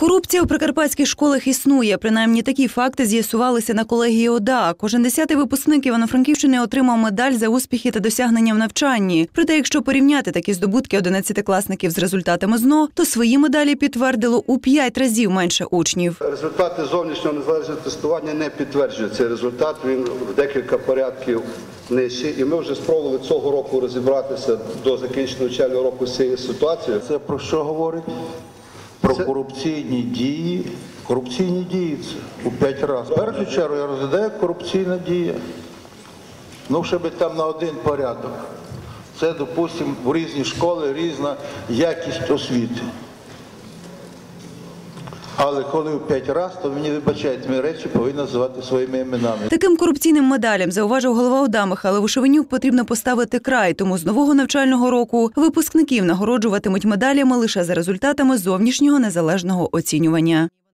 Корупція у прикарпатських школах існує. Принаймні такі факти з'ясувалися на колегії ОДА. Кожен десятий випускник Івано-Франківщини отримав медаль за успіхи та досягнення в навчанні. Проте, якщо порівняти такі здобутки одинадцятикласників з результатами ЗНО, то свої медалі підтвердило у п'ять разів менше учнів. Результати зовнішнього незалежного тестування не підтверджують цей результат. Він в декілька порядків нижчий. І ми вже спробували цього року розібратися до закінчення навчального року з цією ситуацією. Це про що говорить? Про Це- корупційні дії. Корупційні дії це у п'ять разів. В першу чергу я розглядаю корупційна дія. Ну, щоб там на один порядок. Це, допустимо, в різні школи різна якість освіти. Але коли п'ять разів, то мені вибачають, мої речі повинні називати своїми іменами. Таким корупційним медалям зауважив голова ОДА Михайло Вишевенюк, потрібно поставити край. Тому з нового навчального року випускників нагороджуватимуть медалями лише за результатами зовнішнього незалежного оцінювання.